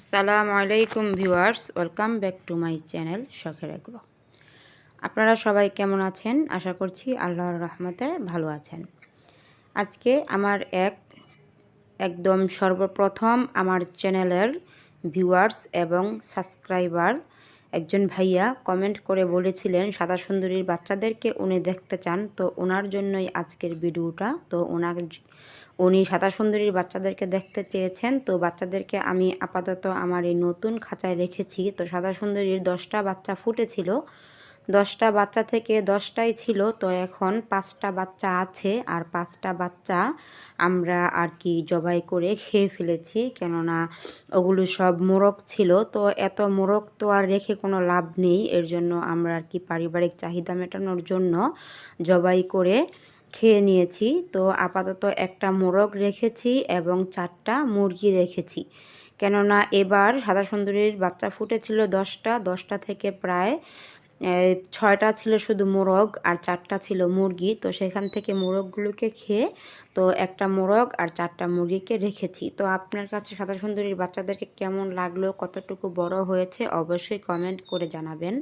আসসালামু আলাইকুম viewers, welcome back to my channel শখের এগুলো আপনারা সবাই কেমন আছেন? আশা করছি আল্লাহর রহমতে ভালো আছেন। আজকে আমার এক, একদম সর্বপ্রথম আমার চ্যানেলের ভিউয়ার্স এবং সাবস্ক্রাইবার একজন ভাইয়া কমেন্ট করে বলেছিলেন, সাদা সুন্দরীর বাচ্চাদেরকে উনি দেখতে চান। তো ওনার জন্যই আজকের ভিডিওটা। তো ওনার উনি সাদা সুন্দরীর বাচ্চাদেরকে দেখতে চেয়েছেন। তো বাচ্চাদেরকে আমি আপাতত আমার এই নতুন খাঁচায় রেখেছি। তো সাদা সুন্দরীর দশটা বাচ্চা ফুটেছিল। দশটা বাচ্চা থেকে দশটাই ছিল। তো এখন পাঁচটা বাচ্চা আছে। আর পাঁচটা বাচ্চা আমরা আর কি জবাই করে খেয়ে ফেলেছি। কেননা ওগুলো সব মোরগ ছিল। তো এত মোরগ তো আর রেখে কোনো লাভ নেই। এর জন্য আমরা আর কি পারিবারিক চাহিদা মেটানোর জন্য জবাই করে খেয়ে নিয়েছি। তো আপাতত একটা মোরগ রেখেছি এবং চারটা মুরগি রেখেছি। কেননা এবার সাদা সুন্দরীর বাচ্চা ফুটেছিল দশটা দশটা থেকে প্রায় ছয়টা ছিল শুধু মোরগ আর চারটা ছিল মুরগি। তো সেখান থেকে মোরগগুলোকে খেয়ে, তো একটা মোরগ আর চারটা মুরগিকে রেখেছি। তো আপনার কাছে সাদা সুন্দরীর বাচ্চাদেরকে কেমন লাগল, কতটুকু বড় হয়েছে, অবশ্যই কমেন্ট করে জানাবেন।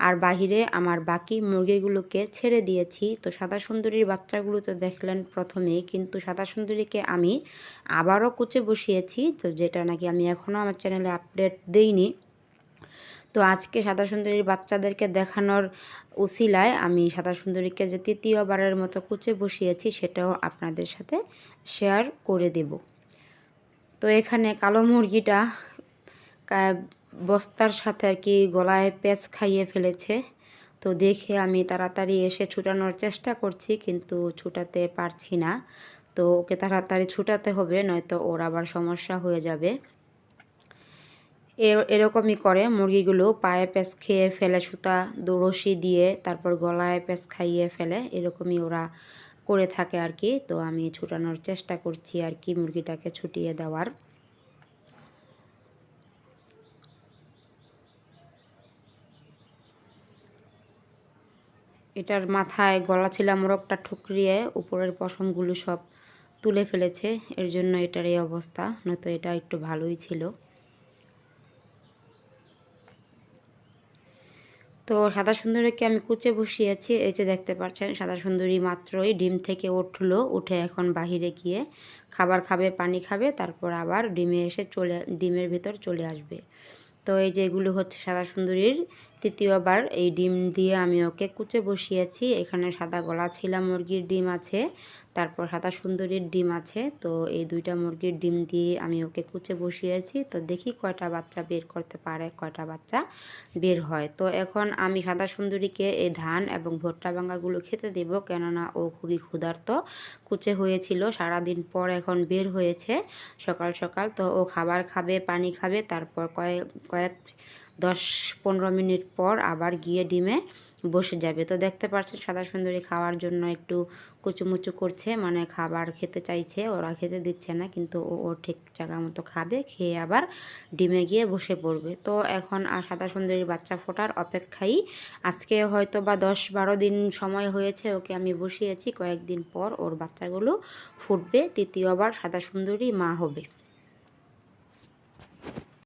আর বাহিরে আমার বাকি মুরগিগুলোকে ছেড়ে দিয়েছি। তো সাদা সুন্দরীর বাচ্চাগুলো তো দেখলেন প্রথমেই, কিন্তু সাদা সুন্দরীকে আমি আবারও কুচে বসিয়েছি, তো যেটা নাকি আমি এখনও আমার চ্যানেলে আপডেট দেইনি। তো আজকে সাদা সুন্দরীর বাচ্চাদেরকে দেখানোর উসিলায় আমি সাদা সুন্দরীকে যে তৃতীয়বারের মতো কুচে বসিয়েছি, সেটাও আপনাদের সাথে শেয়ার করে দেব। তো এখানে কালো মুরগিটা বস্তার সাথে আর কি গলায় পেঁচ খাইয়ে ফেলেছে। তো দেখে আমি তাড়াতাড়ি এসে ছুটানোর চেষ্টা করছি, কিন্তু ছুটাতে পারছি না। তো ওকে তাড়াতাড়ি ছুটাতে হবে, নয়তো ওর আবার সমস্যা হয়ে যাবে। এরকমই করে মুরগিগুলো পায়ে পেঁচ খেয়ে ফেলে, সুতা রশি দিয়ে তারপর গলায় পেঁচ খাইয়ে ফেলে, এরকমই ওরা করে থাকে আর কি। তো আমি ছুটানোর চেষ্টা করছি আর কি মুরগিটাকে ছুটিয়ে দেওয়ার। এটার মাথায় গলা ছিল মোরগটা ঠুকরিয়ে, উপরের পশমগুলো সব তুলে ফেলেছে। এর জন্য এটার এই অবস্থা, নয়তো এটা একটু ভালোই ছিল। তো সাদা সুন্দরীকে আমি কুচে বসিয়েছি। এই যে দেখতে পাচ্ছেন, সাদা সুন্দরী মাত্রই ডিম থেকে উঠল। উঠে এখন বাহিরে গিয়ে খাবার খাবে, পানি খাবে, তারপর আবার ডিমে এসে চলে, ডিমের ভিতর চলে আসবে। তো এই যে এগুলো হচ্ছে সাদা সুন্দরীর তৃতীয়বার এই ডিম দিয়ে আমি ওকে কুচে বসিয়েছি। এখানে সাদা গলা ছিলা মুরগির ডিম আছে, তারপর সাদা সুন্দরীর ডিম আছে। তো এই দুইটা মুরগির ডিম দিয়ে আমি ওকে কুচে বসিয়েছি। তো দেখি কয়টা বাচ্চা বের করতে পারে, কয়টা বাচ্চা বের হয়। তো এখন আমি সাদা সুন্দরীকে এই ধান এবং ভুট্টা ভাঙ্গাগুলো খেতে দেব, কেননা ও খুবই ক্ষুধার্ত। কুচে হয়েছিল, সারাদিন পর এখন বের হয়েছে সকাল সকাল। তো ও খাবার খাবে, পানি খাবে, তারপর কয়েক কয়েক দশ পনেরো মিনিট পর আবার গিয়ে ডিমে বসে যাবে। তো দেখতে পাচ্ছেন সাদা সুন্দরী খাওয়ার জন্য একটু কুচুমুচু করছে মানে খাবার খেতে চাইছে, ওরা খেতে দিচ্ছে না, কিন্তু ও ও ঠিক জায়গা মতো খাবে, খেয়ে আবার ডিমে গিয়ে বসে পড়বে। তো এখন আর সাদা সুন্দরীর বাচ্চা ফোটার অপেক্ষাই। আজকে হয়তো বা দশ বারো দিন সময় হয়েছে ওকে আমি বসিয়েছি, কয়েকদিন পর ওর বাচ্চাগুলো ফুটবে, তৃতীয়বার সাদা সুন্দরী মা হবে।